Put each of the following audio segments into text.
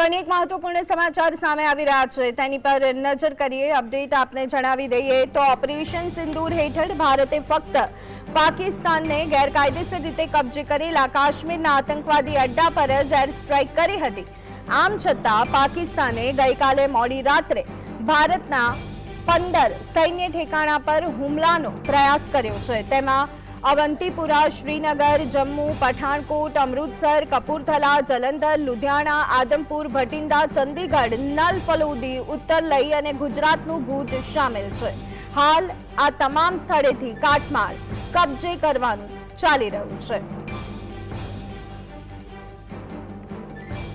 તો અનેક મહત્વપૂર્ણ સમાચાર સામે આવી રહ્યા છે. તેની પર નજર કરીએ, અપડેટ આપને જણાવી દઈએ તો ઓપરેશન સિંદૂર હેઠળ ભારતે ફક્ત પાકિસ્તાનને ગેરકાયદેસર રીતે કબજે કરેલા કાશ્મીરના આતંકવાદી અડ્ડા પર જ એર સ્ટ્રાઇક કરી હતી. આમ છતાં પાકિસ્તાને ગઈકાલે મોડી રાત્રે ભારતના પંદર સૈન્ય ઠેકાણા પર હુમલાનો પ્રયાસ કર્યો છે. તેમાં અવંતીપુરા શ્રીનગર, જમ્મુ, પઠાણકોટ, અમૃતસર, કપૂરથલા, જલંધર, લુધિયાણા, આદમપુર, ભટિંડા, ચંદીગઢ નલ ફલોદી ઉત્તર લઈ અને ગુજરાતનું ભુજ સામેલ છે. હાલ આ તમામ સ્થળેથી કાટમાળ કબજે કરવાનું ચાલી રહ્યું છે.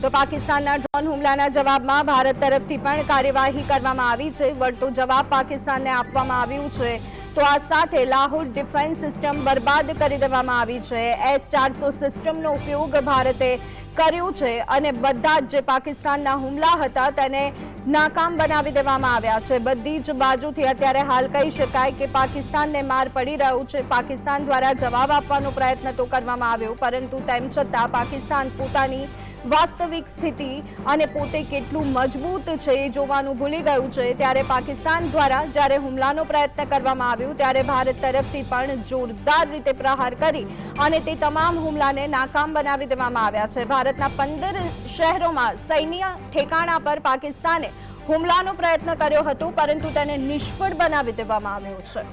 તો પાકિસ્તાનના ડ્રોન હુમલાના જવાબમાં ભારત તરફથી પણ કાર્યવાહી કરવામાં આવી છે. વળતો જવાબ પાકિસ્તાનને આપવામાં આવ્યું છે. તો આ સાથે લાહોર ડિફેન્સ સિસ્ટમ બરબાદ કરી દેવામાં આવી છે. એસ ચારસો સિસ્ટમનો ઉપયોગ ભારતે કર્યો છે અને બધા જ જે પાકિસ્તાનના હુમલા હતા તેને નાકામ બનાવી દેવામાં આવ્યા છે. બધી જ બાજુથી અત્યારે હાલ કહી શકાય કે પાકિસ્તાનને માર પડી રહ્યું છે. પાકિસ્તાન દ્વારા જવાબ આપવાનો પ્રયત્ન તો કરવામાં આવ્યો, પરંતુ તેમ છતાં પાકિસ્તાન પોતાની વાસ્તવિક સ્થિતિ અને પોતે કેટલું મજબૂત છે એ જોવાનું ભૂલી ગયું છે. ત્યારે પાકિસ્તાન દ્વારા જ્યારે હુમલાનો પ્રયત્ન કરવામાં આવ્યો, ત્યારે ભારત તરફથી પણ જોરદાર રીતે પ્રહાર કરી અને તે તમામ હુમલાને નાકામ બનાવી દેવામાં આવ્યા છે. ભારતના પંદર શહેરોમાં સૈન્ય ઠેકાણા પર પાકિસ્તાને હુમલાનો પ્રયત્ન કર્યો હતો, પરંતુ તેને નિષ્ફળ બનાવી દેવામાં આવ્યો છે.